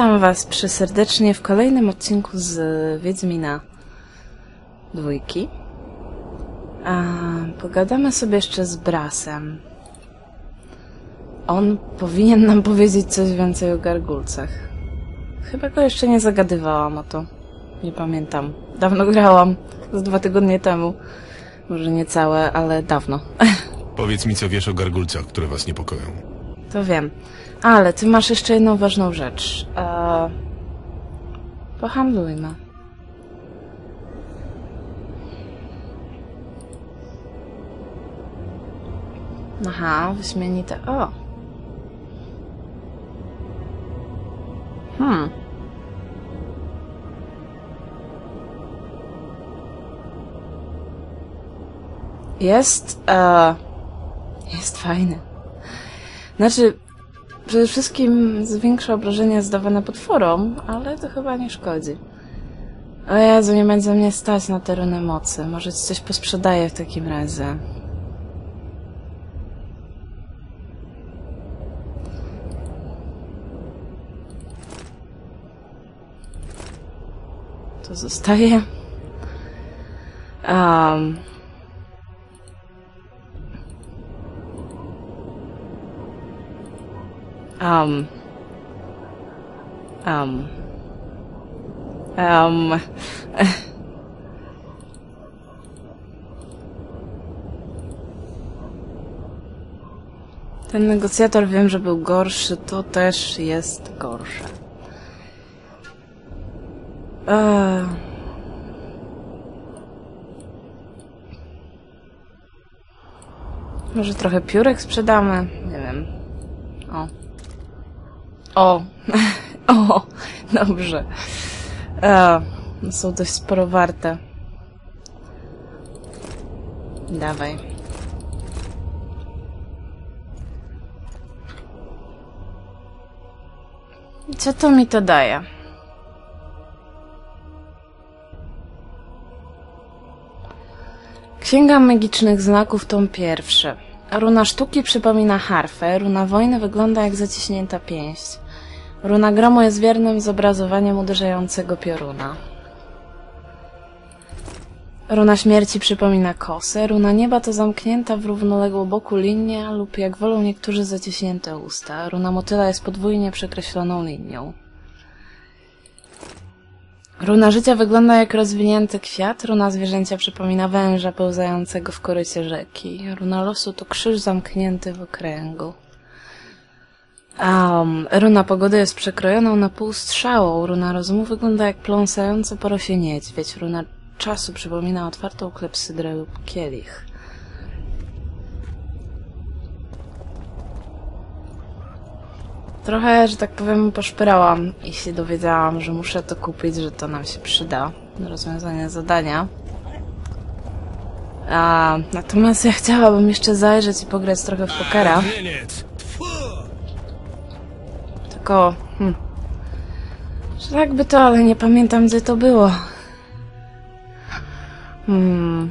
Witam Was przeserdecznie w kolejnym odcinku z Wiedźmina dwójki. Pogadamy sobie jeszcze z Brasem. On powinien nam powiedzieć coś więcej o gargulcach. Chyba go jeszcze nie zagadywałam o to. Nie pamiętam. Dawno grałam. Z dwa tygodnie temu. Może nie całe, ale dawno. Powiedz mi, co wiesz o gargulcach, które was niepokoją. To wiem. Ale ty masz jeszcze jedną ważną rzecz. E... Pohandlujmy. Aha, wyśmienite. O! Hmm. Jest, e... Jest fajny. Znaczy, przede wszystkim zwiększa obrażenia zdawane potworom, ale to chyba nie szkodzi. O Jezu, nie będzie mnie stać na te runy mocy. Może ci coś posprzedaję w takim razie. To zostaje. Um, Um. Um. Um. Ten negocjator wiem, że był gorszy, to też jest gorsze. Eee. Może trochę piórek sprzedamy? Nie wiem. O. O, o, dobrze. E, są dość sporo warte. Dawaj. Co to mi to daje? Księga magicznych znaków, tom pierwszy. Runa sztuki przypomina harfę, runa wojny wygląda jak zaciśnięta pięść. Runa gromu jest wiernym zobrazowaniem uderzającego pioruna. Runa śmierci przypomina kosę, runa nieba to zamknięta w równoległą boku linia lub jak wolą niektórzy zaciśnięte usta. Runa motyla jest podwójnie przekreśloną linią. Runa życia wygląda jak rozwinięty kwiat, runa zwierzęcia przypomina węża pełzającego w korycie rzeki. Runa losu to krzyż zamknięty w okręgu. Um, runa pogody jest przekrojoną na pół strzałą. Runa rozumu wygląda jak pląsający po rosie niedźwiedź. Runa czasu przypomina otwartą klepsydrę lub kielich. Trochę, że tak powiem, poszpyrałam i się dowiedziałam, że muszę to kupić, że to nam się przyda do rozwiązania zadania. A, natomiast ja chciałabym jeszcze zajrzeć i pograć trochę w pokera. Tylko... Hmm, że tak by to, ale nie pamiętam, gdzie to było. Hmm...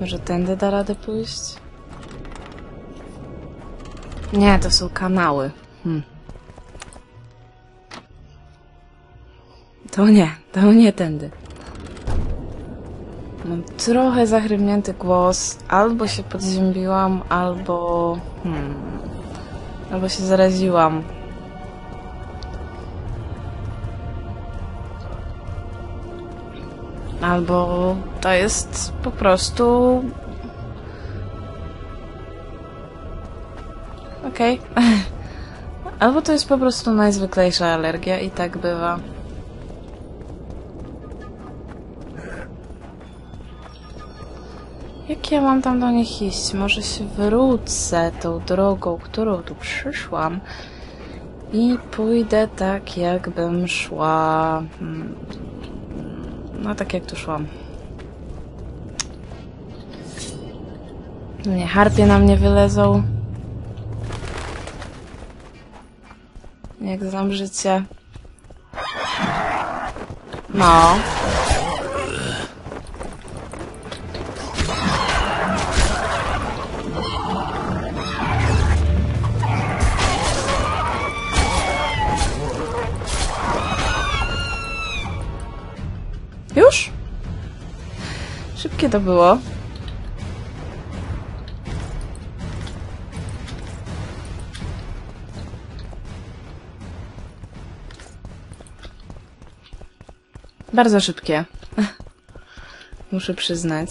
Może tędy da radę pójść? Nie, to są kanały. Hmm. To nie, to nie tędy. Mam trochę zachrypnięty głos. Albo się podziębiłam, albo... Hmm, albo się zaraziłam. Albo to jest po prostu... Okej. Okay. Albo to jest po prostu najzwyklejsza alergia i tak bywa. Jak ja mam tam do nich iść? Może się wrócę tą drogą, którą tu przyszłam i pójdę tak, jakbym szła... Hmm, no tak jak tu szłam. Nie, harpie na mnie wylezą. Jak znam życie. No. To było. Bardzo szybkie. Muszę przyznać.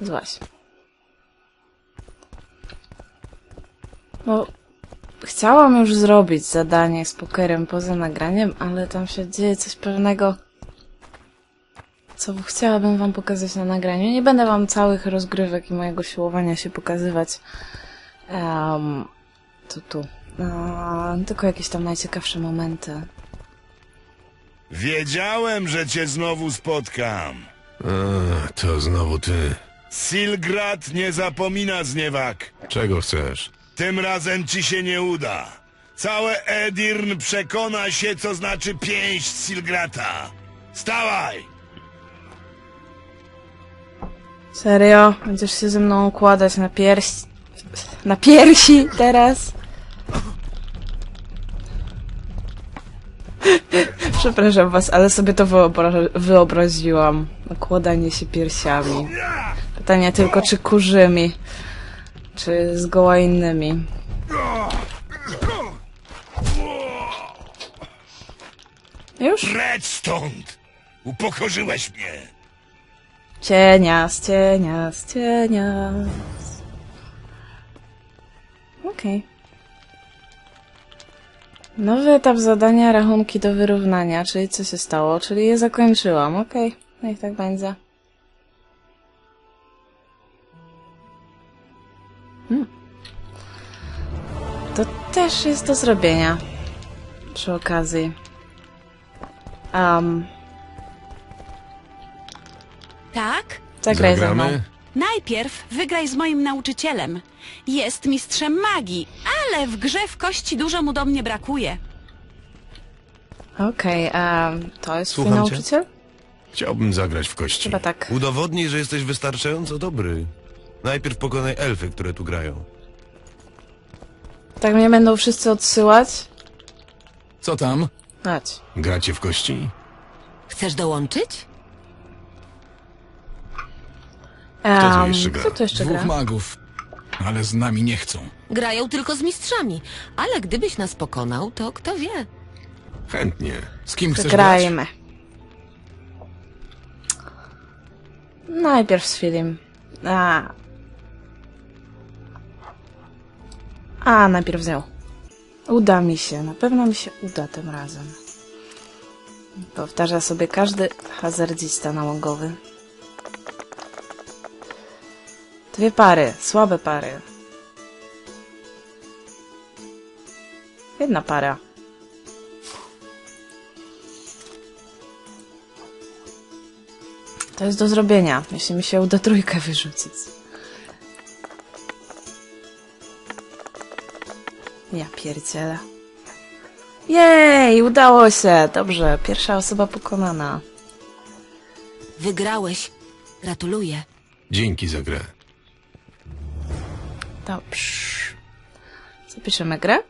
Złaś. Bo chciałam już zrobić zadanie z pokerem poza nagraniem, ale tam się dzieje coś pewnego, co chciałabym wam pokazać na nagraniu. Nie będę wam całych rozgrywek i mojego siłowania się pokazywać. Um, tu, tu. Um, tylko jakieś tam najciekawsze momenty. Wiedziałem, że cię znowu spotkam. A, to znowu ty. Silgrad nie zapomina zniewak. Czego chcesz? Tym razem ci się nie uda. Całe Edirn przekona się, co znaczy pięść Silgrata. Stawaj! Serio? Będziesz się ze mną układać na pierś... Na piersi teraz? Przepraszam was, ale sobie to wyobra- wyobraziłam. Układanie się piersiami. Pytanie tylko, czy kurzymi, czy zgoła innymi. Już? Precz stąd! Upokorzyłeś mnie. Cienias, cienias, cienias. Okej. Nowy etap zadania rachunki do wyrównania, czyli co się stało, czyli je zakończyłam, okej. Niech tak będzie. Hmm. To też jest do zrobienia. Przy okazji. Um, Tak? zagraj ze mną. Zagramy? Najpierw wygraj z moim nauczycielem. Jest mistrzem magii, ale w grze w kości dużo mu do mnie brakuje. Okej, a to jest twój Słucham cię. nauczyciel? Chciałbym zagrać w kości. Chyba tak. Udowodnij, że jesteś wystarczająco dobry. Najpierw pokonaj elfy, które tu grają. Tak mnie będą wszyscy odsyłać? Co tam? Chodź. Gracie w kości? Chcesz dołączyć? Tu Um, jeszcze gra? Kto tu jeszcze Dwóch gra? magów. Ale z nami nie chcą. Grają tylko z mistrzami, ale gdybyś nas pokonał, to kto wie. Chętnie. Z kim chcesz grać? Grajmy. Najpierw z Filim. A. A, najpierw z nią. Uda mi się. Na pewno mi się uda tym razem. Powtarza sobie każdy hazardzista nałogowy. Dwie pary. Słabe pary. Jedna para. To jest do zrobienia, jeśli mi się uda trójkę wyrzucić. Ja pierdzielę. Jej, udało się! Dobrze, pierwsza osoba pokonana. Wygrałeś. Gratuluję. Dzięki za grę. Dobrze. Zapiszemy grę.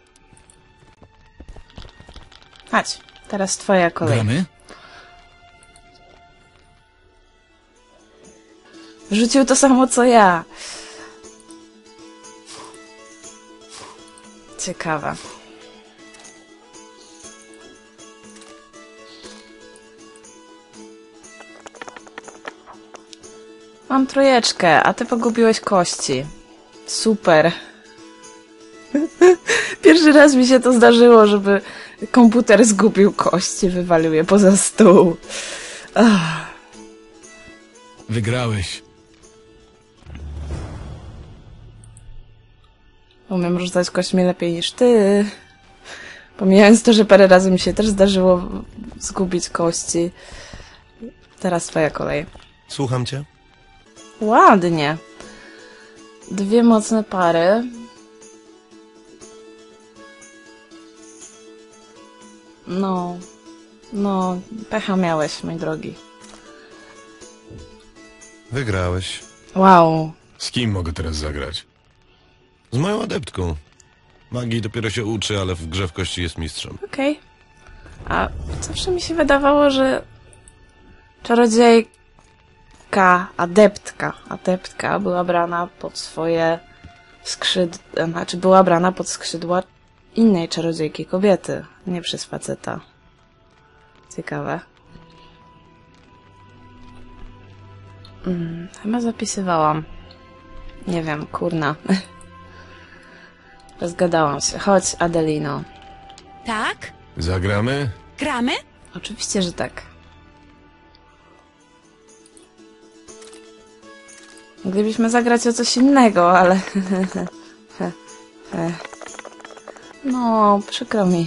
Chodź, teraz twoja kolej. Gramy? Rzucił to samo co ja. Ciekawe. Mam trójeczkę, a ty pogubiłeś kości. Super. Pierwszy raz mi się to zdarzyło, żeby komputer zgubił kości, wywalił je poza stół. Ach. Wygrałeś. Umiem rzucać kośćmi lepiej niż ty. Pomijając to, że parę razy mi się też zdarzyło zgubić kości. Teraz twoja kolej. Słucham cię? Ładnie. Dwie mocne pary. No. No, pecha miałeś, mój drogi. Wygrałeś. Wow. Z kim mogę teraz zagrać? Z moją adeptką. Magii dopiero się uczy, ale w grze w kości jest mistrzem. Okej. A zawsze mi się wydawało, że Czarodziejka, adeptka, adeptka była brana pod swoje skrzydła, znaczy była brana pod skrzydła innej czarodziejki kobiety, nie przez faceta. Ciekawe. Mm, chyba zapisywałam. Nie wiem, kurna. Rozgadałam się. Chodź, Adelino. Tak? Zagramy? Gramy? Oczywiście, że tak. Moglibyśmy zagrać o coś innego, ale... No, przykro mi.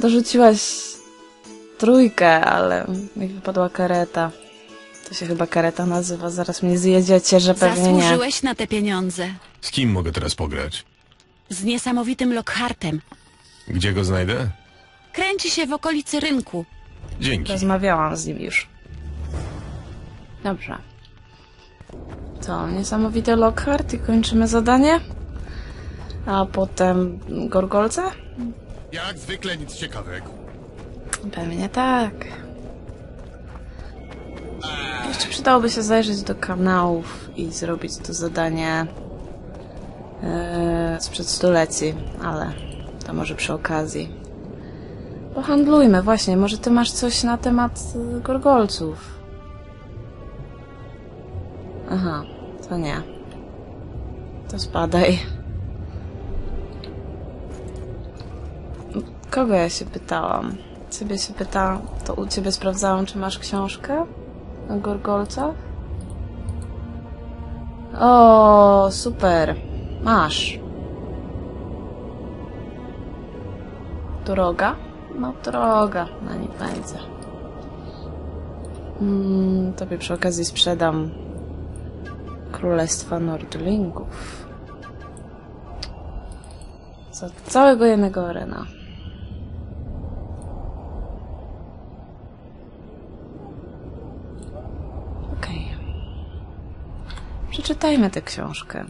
Dorzuciłaś trójkę, ale mi wypadła kareta. To się chyba kareta nazywa, zaraz mnie zjedziecie, że pewnie nie. Zasłużyłeś na te pieniądze. Z kim mogę teraz pograć? Z niesamowitym Lockhartem. Gdzie go znajdę? Kręci się w okolicy rynku. Dzięki. Rozmawiałam z nim już. Dobrze. To niesamowity Lockhart i kończymy zadanie. A potem Gorgolce? Jak zwykle nic ciekawego. Pewnie tak. Jeszcze przydałoby się zajrzeć do kanałów i zrobić to zadanie yy, sprzed stuleci, ale to może przy okazji. Pohandlujmy, właśnie. Może ty masz coś na temat y, gorgolców? Aha, to nie. To spadaj. Kogo ja się pytałam? Ciebie się pytałam, to u ciebie sprawdzałam, czy masz książkę o gorgolcach? O, super. Masz. Droga? No, droga. Na nie będzie. Mm, tobie przy okazji sprzedam Królestwa Nordlingów. Za całego jednego arena. Okej. Przeczytajmy tę książkę.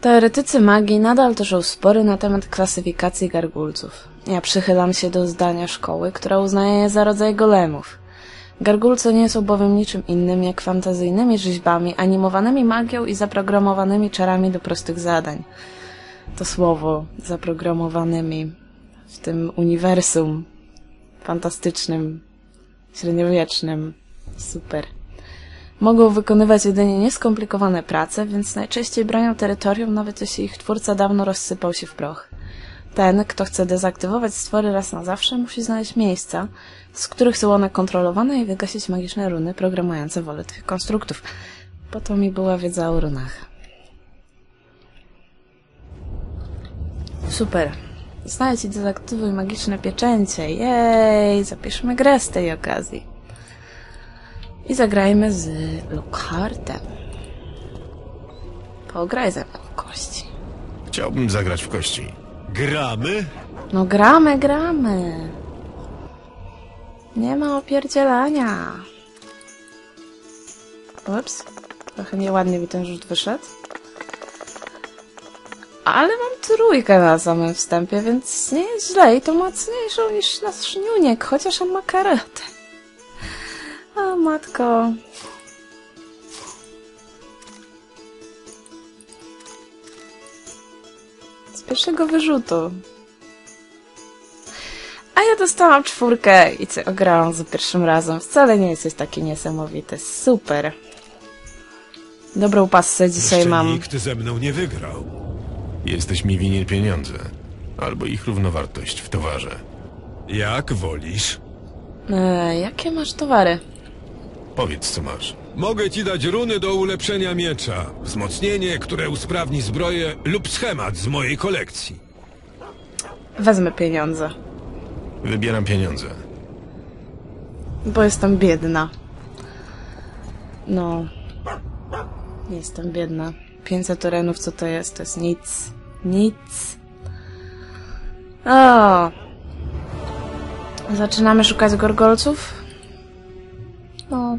Teoretycy magii nadal toczą spory na temat klasyfikacji gargulców. Ja przychylam się do zdania szkoły, która uznaje je za rodzaj golemów. Gargulce nie są bowiem niczym innym jak fantazyjnymi rzeźbami, animowanymi magią i zaprogramowanymi czarami do prostych zadań. To słowo zaprogramowanymi w tym uniwersum fantastycznym, średniowiecznym. Super. Mogą wykonywać jedynie nieskomplikowane prace, więc najczęściej bronią terytorium, nawet jeśli ich twórca dawno rozsypał się w proch. Ten, kto chce dezaktywować stwory raz na zawsze, musi znaleźć miejsca, z których są one kontrolowane i wygasić magiczne runy programujące wolę tych konstruktów. Po to mi była wiedza o runach. Super. Znajdź i dezaktywuj magiczne pieczęcie. Jej! Zapiszmy grę z tej okazji. I zagrajmy z Lockhartem. Pograj ze mną w kości. Chciałbym zagrać w kości. Gramy? No gramy, gramy. Nie ma opierdzielania. Ups. Trochę nieładnie mi ten rzut wyszedł. Ale mam trójkę na samym wstępie, więc nie jest źle i to mocniejszą niż nasz niuniek, chociaż on ma karetę. A matko. Pierwszego wyrzutu. A ja dostałam czwórkę i cię ograłam za pierwszym razem. Wcale nie jesteś taki niesamowity. Super. Dobrą pasę dzisiaj Jeszcze mam. nikt ze mną nie wygrał. Jesteś mi winien pieniądze. Albo ich równowartość w towarze. Jak wolisz. E, jakie masz towary? Powiedz, co masz. Mogę ci dać runy do ulepszenia miecza, wzmocnienie, które usprawni zbroję lub schemat z mojej kolekcji. Wezmę pieniądze, Wybieram pieniądze. bo jestem biedna. No. Jestem biedna. 500 torenów, co to jest? To jest nic. Nic. O! Zaczynamy szukać gorgolców? No.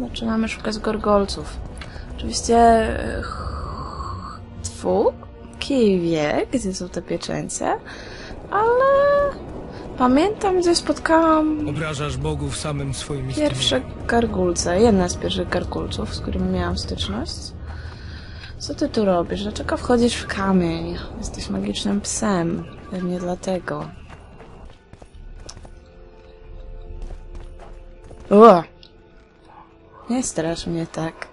Zaczynamy szukać gorgolców. Oczywiście... e, Tfu? Kij wie, gdzie są te pieczęcie. ale pamiętam, gdzie spotkałam Obrażasz bogów samym swoim pierwsze gargulce. Jedna z pierwszych gargulców, z którymi miałam styczność. Co ty tu robisz? Dlaczego wchodzisz w kamień? Jesteś magicznym psem. Pewnie dlatego. O! Nie strasz mnie tak.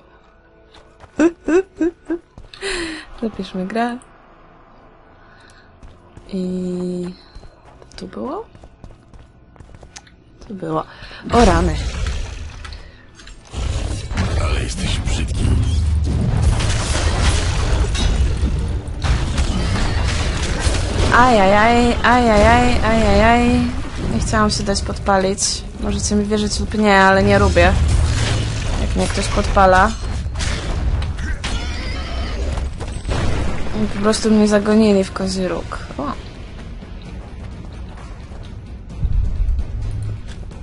Zapiszmy grę. I... Tu było? Tu było. O rany. Ale jesteś brzydki. Ajajaj, ajajaj, ajajaj. Nie chciałam się dać podpalić. Możecie mi wierzyć lub nie, ale nie lubię. Mnie ktoś podpala. I po prostu mnie zagonili w kozi róg. O.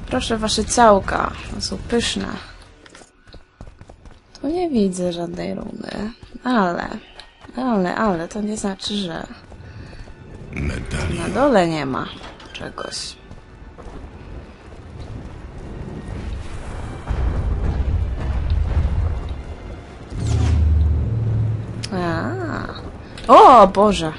Proszę, wasze ciałka. One są pyszne. Tu nie widzę żadnej runy. Ale, ale, ale to nie znaczy, że... Medalion. Na dole nie ma czegoś. O Boże.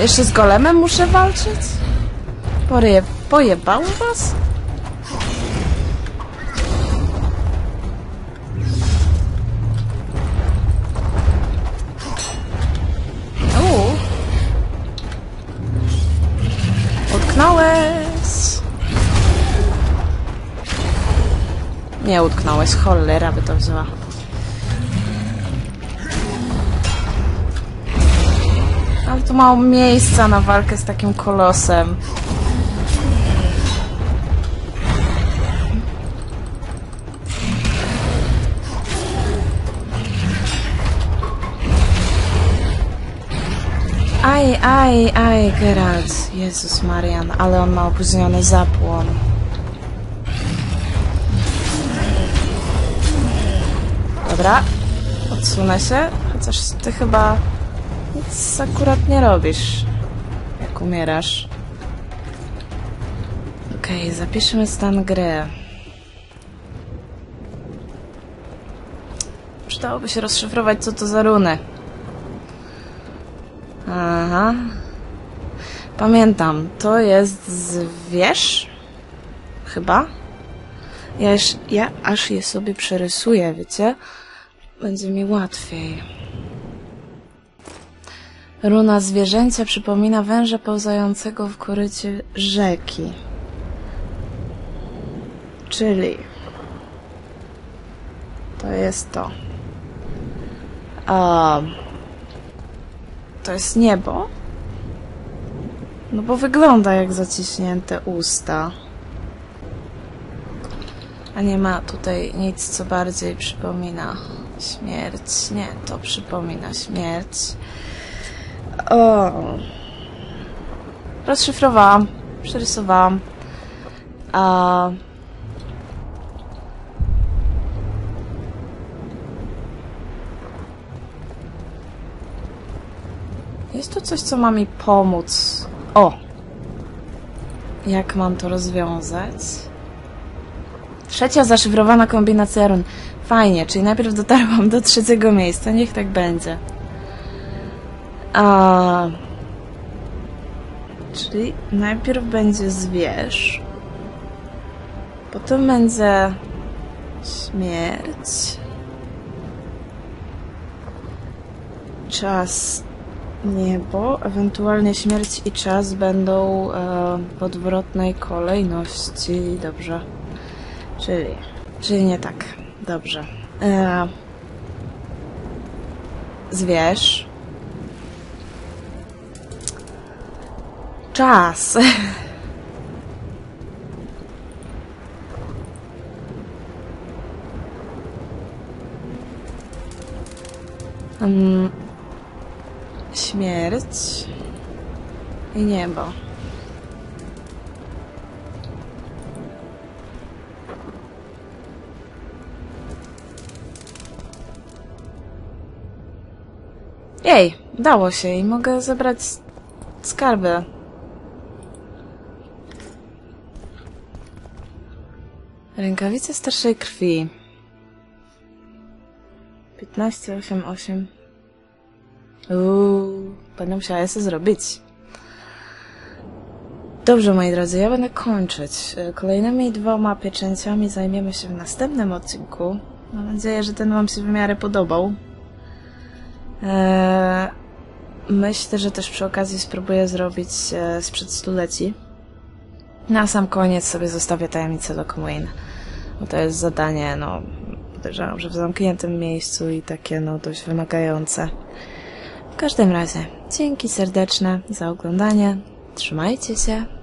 Jeszcze z golemem muszę walczyć? Poje, pojebało was? Uuu. Utknąłeś. Nie utknąłeś, cholera by to wzięła. Ale tu mało miejsca na walkę z takim kolosem. Aj, aj, aj, Geralt. Jezus Marian, ale on ma opóźniony zapłon. Dobra, odsunę się, chociaż ty chyba nic akurat nie robisz, jak umierasz. Okej, zapiszmy stan gry. Przydałoby się rozszyfrować, co to za runy. Aha. Pamiętam, to jest zwierz? Chyba? Ja, ja aż je sobie przerysuję, wiecie? Będzie mi łatwiej. Runa zwierzęcia przypomina węża pełzającego w korycie rzeki. Czyli... To jest to. A... To jest niebo? No bo wygląda jak zaciśnięte usta. A nie ma tutaj nic, co bardziej przypomina śmierć. Nie, to przypomina śmierć. O. Rozszyfrowałam. Przerysowałam. A... Jest tu coś, co ma mi pomóc. O! Jak mam to rozwiązać? Trzecia zaszyfrowana kombinacja run. Fajnie, czyli najpierw dotarłam do trzeciego miejsca. Niech tak będzie. A... Czyli najpierw będzie zwierz. Potem będzie śmierć. Czas niebo, ewentualnie śmierć i czas będą e, w odwrotnej kolejności. Dobrze. Czyli, czyli nie tak. Dobrze. E, zwierz. Czas. śmierć i niebo. Jej, dało się i mogę zebrać skarby. Rękawice starszej krwi. 1588. Uuu, będę musiała je zrobić. Dobrze, moi drodzy, ja będę kończyć. E, Kolejnymi dwoma pieczęciami zajmiemy się w następnym odcinku. Mam nadzieję, że ten Wam się w miarę podobał. Eee, myślę, że też przy okazji spróbuję zrobić e, sprzed stuleci. Na sam koniec sobie zostawię tajemnicę Lockmuin. Bo to jest zadanie, no, podejrzewam, że w zamkniętym miejscu i takie, no, dość wymagające. W każdym razie, dzięki serdeczne za oglądanie. Trzymajcie się.